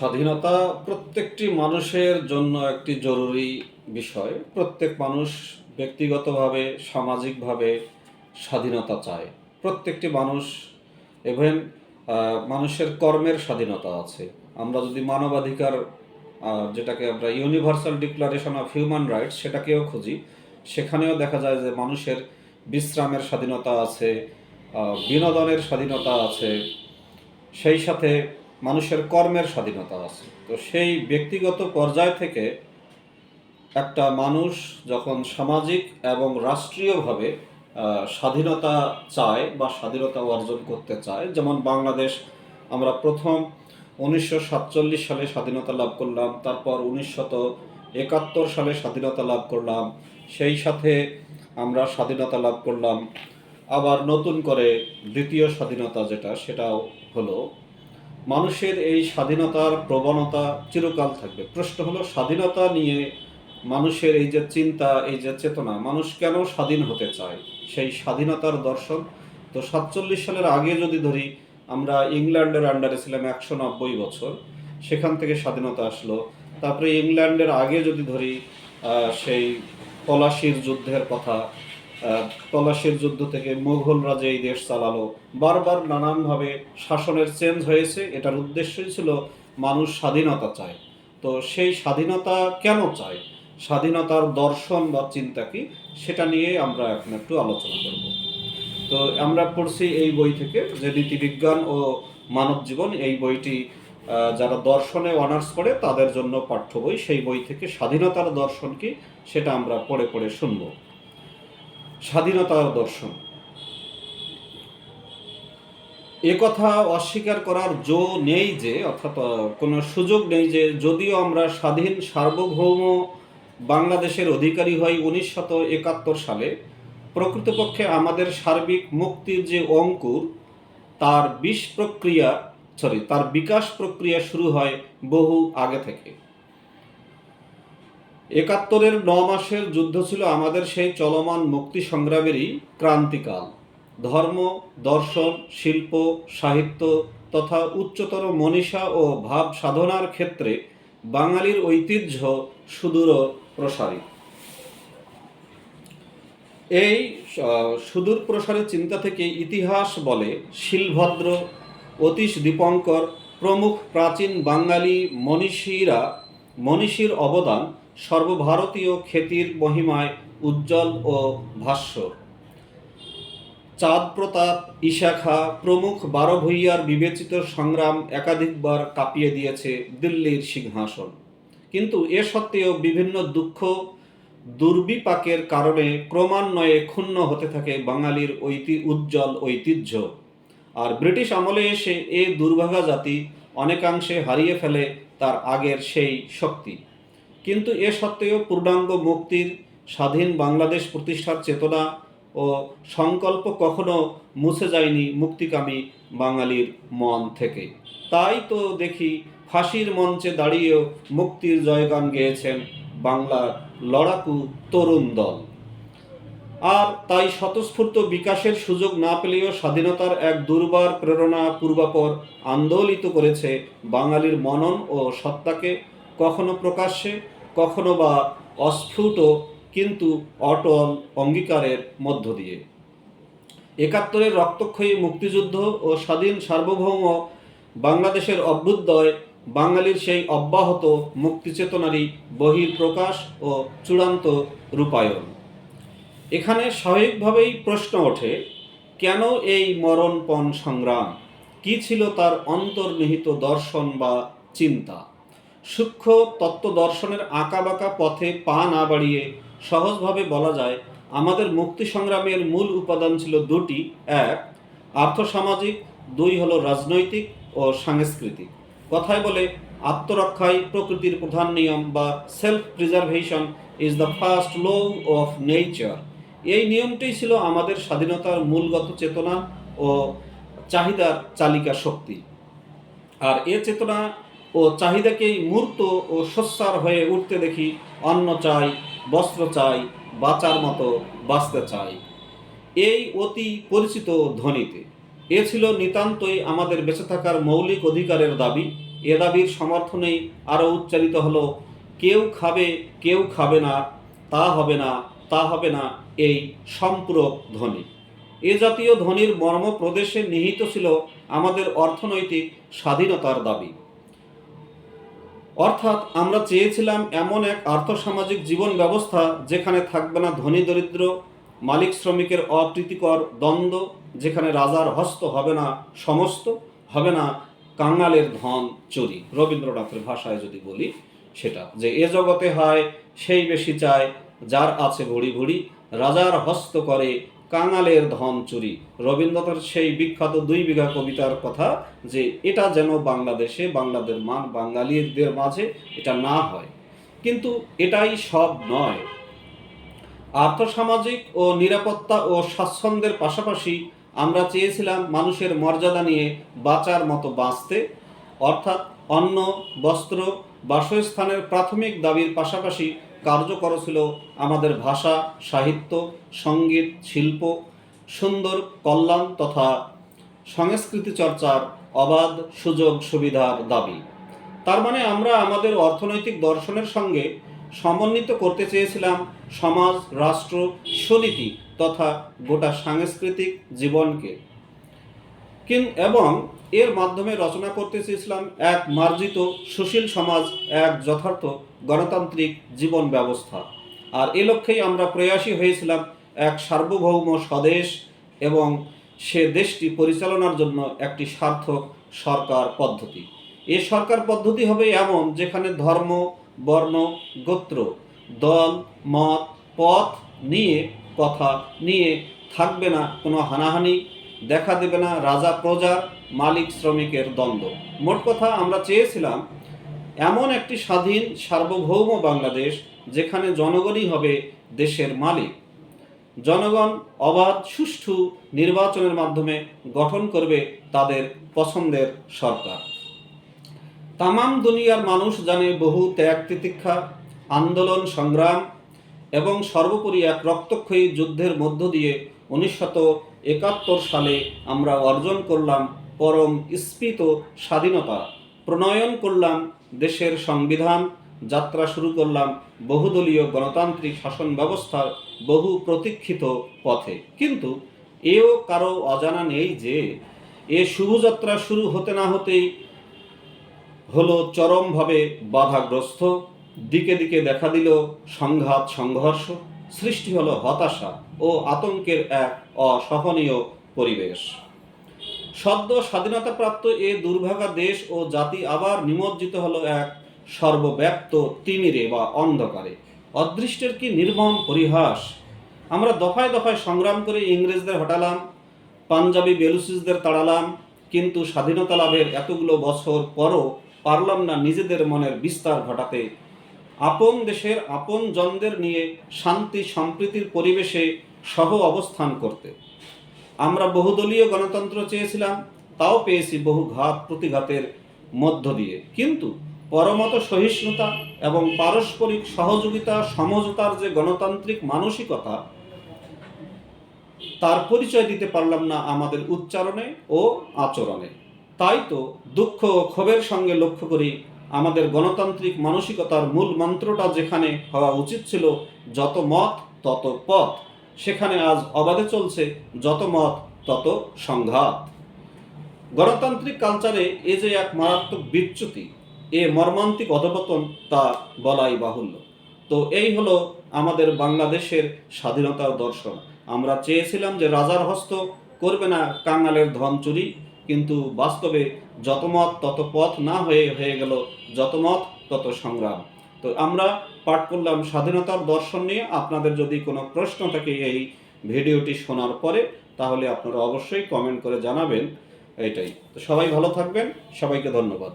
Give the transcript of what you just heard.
স্বাধীনতা প্রত্যেকটি মানুষের জন্য একটি জরুরি বিষয়। প্রত্যেক মানুষ ব্যক্তিগতভাবে, সামাজিকভাবে স্বাধীনতা চায়। প্রত্যেকটি মানুষ ইভেন মানুষের কর্মের স্বাধীনতা আছে। আমরা যদি মানবাধিকার যেটাকে আমরা universal declaration of human rights সেটাকেও খুঁজি, সেখানেও দেখা যায় যে মানুষের বিশ্রামের স্বাধীনতা আছে বিনোদনের স্বাধীনতা আছে। সেই সাথে মানুষের কর্মের স্বাধীনতা আছে। তো সেই ব্যক্তিগত পর্যায় থেকে একটা মানুষ যখন সামাজিক এবং রাষ্ট্রীয়ভাবে স্বাধীনতা চায় বা স্বাধীনতা অর্জন করতে চায়, যেমন বাংলাদেশ আমরা প্রথম উনিশশো সাতচল্লিশ সালে স্বাধীনতা লাভ করলাম, তারপর উনিশশত একাত্তর সালে স্বাধীনতা লাভ করলাম, সেই সাথে আমরা স্বাধীনতা লাভ করলাম। আবার নতুন করে দ্বিতীয় স্বাধীনতা যেটা, সেটাও হলো মানুষের এই স্বাধীনতার প্রবণতা চিরকাল থাকবে। প্রশ্ন হলো, স্বাধীনতা নিয়ে মানুষের এই যে চিন্তা, এই যে চেতনা, মানুষ কেন স্বাধীন হতে চায়? সেই স্বাধীনতার দর্শন। তো সাতচল্লিশ সালের আগে যদি ধরি, আমরা ইংল্যান্ডের আন্ডারে ছিলাম একশো নব্বই বছর। সেখান থেকে স্বাধীনতা আসলো। তারপরে ইংল্যান্ডের আগে যদি ধরি সেই পলাশির যুদ্ধের কথা পলাশির যুদ্ধ থেকে মুঘলরা যে এই দেশ চালালো। বারবার নানানভাবে শাসনের চেঞ্জ হয়েছে, এটার উদ্দেশ্যই ছিল মানুষ স্বাধীনতা চায়। তো সেই স্বাধীনতা কেন চায়? স্বাধীনতার দর্শন বা চিন্তা কি? সেটা নিয়ে আমরা এখন একটু আলোচনা করব। তো আমরা পড়ছি এই বই থেকে যে নীতিবিজ্ঞান ও মানব জীবন এই বইটি যারা দর্শনে অনার্স করে তাদের জন্য পাঠ্য বই, সেই বই থেকে স্বাধীনতার দর্শন কি? সেটা আমরা পড়ে পড়ে শুনব। স্বাধীনতার দর্শন। এ কথা অস্বীকার করার জো নেই যে, অর্থাৎ কোনো সুযোগ নেই যে, যদিও আমরা স্বাধীন সার্বভৌম বাংলাদেশের অধিকারী হই উনিশশত একাত্তর সালে, প্রকৃতপক্ষে আমাদের সার্বিক মুক্তির যে অঙ্কুর, তার বিষ প্রক্রিয়া সরি তার বিকাশ প্রক্রিয়া শুরু হয় বহু আগে থেকে। একাত্তরের ন মাসের যুদ্ধ ছিল আমাদের সেই চলমান মুক্তি সংগ্রামেরই ক্রান্তিকাল। ধর্ম, দর্শন, শিল্প, সাহিত্য তথা উচ্চতর মনীষা ও ভাব সাধনার ক্ষেত্রে বাঙালির ঐতিহ্য সুদূর প্রসারী এই সুদূর প্রসারী চিন্তা থেকে ইতিহাস বলে শিলভদ্র, অতীশ দীপঙ্কর প্রমুখ প্রাচীন বাঙালি মনীষীরা মনীষীর অবদান সর্বভারতীয় খ্যাতির মহিমায় উজ্জ্বল ও ভাষ্য। চাঁদ প্রতাপ ইশাখা প্রমুখ বারো ভূঁইয়ার বিবেচিত সংগ্রাম একাধিকবার কাঁপিয়ে দিয়েছে দিল্লির সিংহাসন। কিন্তু এ সত্ত্বেও বিভিন্ন দুঃখ, দুর্বিপাকের কারণে ক্রমান্বয়ে ক্ষুণ্ণ হতে থাকে বাঙালির ঐতি, উজ্জ্বল ঐতিহ্য। আর ব্রিটিশ আমলে এসে এ দুর্ভাগা জাতি অনেকাংশে হারিয়ে ফেলে তার আগের সেই শক্তি। কিন্তু এ সত্ত্বেও পূর্ণাঙ্গ মুক্তির স্বাধীন বাংলাদেশ প্রতিষ্ঠার চেতনা ও সংকল্প কখনো মুছে যায়নি মুক্তিকামী বাঙালির মন থেকে। তাই তো দেখি ফাঁসির মঞ্চে দাঁড়িয়েও মুক্তির জয়গান গেয়েছেন বাংলার লড়াকু তরুণ দল। আর তাই স্বতঃস্ফূর্ত বিকাশের সুযোগ না পেলেও স্বাধীনতার এক দুর্বার প্রেরণা পূর্বাপর আন্দোলিত করেছে বাঙালির মনন ও সত্তাকে কখনো প্রকাশ্যে কখনো বা অস্ফুট কিন্তু অটল অঙ্গীকারের মধ্য দিয়ে। একাত্তরের রক্তক্ষয়ী মুক্তিযুদ্ধ ও স্বাধীন সার্বভৌম বাংলাদেশের অভ্যুদয়, বাঙালির সেই অব্যাহত মুক্তিচেতনারই বহির্প্রকাশ ও চূড়ান্ত রূপায়ণ। এখানে স্বাভাবিকভাবেই প্রশ্ন ওঠে, কেন এই মরণপণ সংগ্রাম? কি ছিল তার অন্তর্নিহিত দর্শন বা চিন্তা? সূক্ষ্ম তত্ত্ব দর্শনের আঁকাবাঁকা পথে পা না বাড়িয়ে সহজভাবে বলা যায়, আমাদের মুক্তি সংগ্রামের মূল উপাদান ছিল দুটি। এক, আর্থসামাজিক, দুই হলো রাজনৈতিক ও সাংস্কৃতিক। কথায় বলে, আত্মরক্ষাই প্রকৃতির প্রধান নিয়ম বা self preservation is the first law of nature এই নিয়মটাই ছিল আমাদের স্বাধীনতার মূলগত চেতনা ও চাহিদার চালিকা শক্তি। আর এ চেতনা ও চাহিদাকেই মূর্ত ও সস্যার হয়ে উঠতে দেখি অন্ন চাই, বস্ত্র চাই, বাঁচার মতো বাঁচতে চাই। এই অতি পরিচিত ধ্বনিতে। এ ছিল নিতান্তই আমাদের বেঁচে থাকার মৌলিক অধিকারের দাবি। এ দাবির সমর্থনেই আরও উচ্চারিত হলো, কেউ খাবে কেউ খাবে না, তা হবে না, তা হবে না এই সম্পূরক ধ্বনি। এ জাতীয় ধ্বনির মর্ম প্রদেশে নিহিত ছিল আমাদের অর্থনৈতিক স্বাধীনতার দাবি। অর্থাৎ আমরা চেয়েছিলাম এমন এক আর্থসামাজিক জীবন ব্যবস্থা যেখানে থাকবে না ধনী দরিদ্র, মালিক শ্রমিকের অপ্রীতিকর দ্বন্দ্ব, যেখানে রাজার হস্ত হবে না সমস্ত, হবে না কাঙালের ধন চুরি। রবীন্দ্রনাথের ভাষায় যদি বলি সেটা, যে এ জগতে হয়, সেই বেশি চায়, যার আছে ভুড়ি ভুড়ি, রাজার হস্ত করে কাঙালের ধন চুরি। রবীন্দ্রনাথের সেই বিখ্যাত দুই বিঘা কবিতার কথা যে, এটা যেন বাংলাদেশে, বাংলাদের মান বাঙালিদের মাঝে এটা না হয়। কিন্তু এটাই সব নয়। আর্থসামাজিক ও নিরাপত্তা ও স্বাচ্ছন্দ্যের পাশাপাশি আমরা চেয়েছিলাম মানুষের মর্যাদা নিয়ে বাঁচার মতো বাঁচতে। অর্থাৎ অন্ন, বস্ত্র, বাসস্থানের প্রাথমিক দাবির পাশাপাশি কার্যকর ছিল আমাদের ভাষা, সাহিত্য, সংগীত, শিল্প, সুন্দর কল্যাণ তথা সংস্কৃতি চর্চার অবাধ সুযোগ সুবিধার দাবি। তার মানে আমরা আমাদের অর্থনৈতিক দর্শনের সঙ্গে সমন্বিত করতে চেয়েছিলাম সমাজ, রাষ্ট্র, সুনীতি তথা গোটা সাংস্কৃতিক জীবনকে। কিন এবং এর মাধ্যমে রচনা করতে চেয়েছিলাম এক মার্জিত সুশীল সমাজ, এক যথার্থ গণতান্ত্রিক জীবন ব্যবস্থা। আর এ লক্ষ্যেই আমরা প্রয়াসী হয়েছিলাম এক সার্বভৌম স্বদেশ এবং সে দেশটি পরিচালনার জন্য একটি সার্থক সরকার পদ্ধতি। এ সরকার পদ্ধতি হবে এমন যেখানে ধর্ম, বর্ণ, গোত্র, দল, মত, পথ নিয়ে, কথা নিয়ে থাকবে না কোনো হানাহানি দেখা দেবে না, রাজা প্রজা, মালিক শ্রমিকের দ্বন্দ্ব। মোট কথা, আমরা চেয়েছিলাম এমন একটি স্বাধীন, সার্বভৌম বাংলাদেশ যেখানে জনগণই হবে দেশের মালিক। জনগণ অবাধ, সুষ্ঠু নির্বাচনের মাধ্যমে গঠন করবে তাদের পছন্দের সরকার। তামাম দুনিয়ার মানুষ জানে বহু ত্যাগ তিতিক্ষা, আন্দোলন সংগ্রাম এবং সর্বোপরি এক রক্তক্ষয়ী যুদ্ধের মধ্য দিয়ে উনিশশত একাত্তর সালে আমরা অর্জন করলাম পরম স্ফীত স্বাধীনতা। প্রণয়ন করলাম দেশের সংবিধান। যাত্রা শুরু করলাম বহুদলীয় গণতান্ত্রিক শাসন ব্যবস্থার বহু প্রতীক্ষিত পথে। কিন্তু এও কারও অজানা নেই যে, এ শুভযাত্রা শুরু হতে না হতেই হলো চরমভাবে বাধাগ্রস্ত। দিকে দিকে দেখা দিল সংঘাত সংঘর্ষ সৃষ্টি হলো হতাশা ও আতঙ্কের এক অসহনীয় পরিবেশ। সদ্য স্বাধীনতাপ্রাপ্ত এ দুর্ভাগা দেশ ও জাতি আবার নিমজ্জিত হলো এক সর্বব্যাপ্ত তিমিরে বা অন্ধকারে। অদৃষ্টের কি নির্মম পরিহাস? আমরা দফায় দফায় সংগ্রাম করে ইংরেজদের হটালাম, পাঞ্জাবি বেলুসিসদের তাড়ালাম, কিন্তু স্বাধীনতা লাভের এতগুলো বছর পরও পারলাম না নিজেদের মনের বিস্তার ঘটাতে আপন দেশের আপন জনদের নিয়ে শান্তি, সম্প্রীতির পরিবেশে সহ অবস্থান করতে। আমরা বহুদলীয় গণতন্ত্র চেয়েছিলাম, তাও পেয়েছি বহু ঘাত প্রতিঘাতের মধ্য দিয়ে। কিন্তু পরমত সহিষ্ণুতা এবং পারস্পরিক সহযোগিতা, সমঝোতার যে গণতান্ত্রিক মানসিকতা, তার পরিচয় দিতে পারলাম না আমাদের উচ্চারণে ও আচরণে। তাই তো দুঃখ ও ক্ষোভের সঙ্গে লক্ষ্য করি আমাদের গণতান্ত্রিক মানসিকতার মূল মন্ত্রটা যেখানে হওয়া উচিত ছিল, যত মত, তত পথ। সেখানে আজ অবাধে চলছে, যত মত, তত সংঘাত। গণতান্ত্রিক কালচারে এ যে এক মারাত্মক বিচ্যুতি, এ মর্মান্তিক অধপতন, তা বলাই বাহুল্য। তো এই হলো আমাদের বাংলাদেশের স্বাধীনতার দর্শন। আমরা চেয়েছিলাম যে রাজার হস্ত করবে না কাঙালের ধন চুরি কিন্তু বাস্তবে যত মত, তত পথ না হয়ে হয়ে গেল, যত মত, তত সংগ্রাম। তো আমরা পাঠ করলাম স্বাধীনতার দর্শন নিয়ে। আপনাদের যদি কোনো প্রশ্ন থাকে এই ভিডিওটি শোনার পরে, তাহলে আপনারা অবশ্যই কমেন্ট করে জানাবেন। এটাই তো সবাই ভালো থাকবেন। সবাইকে ধন্যবাদ।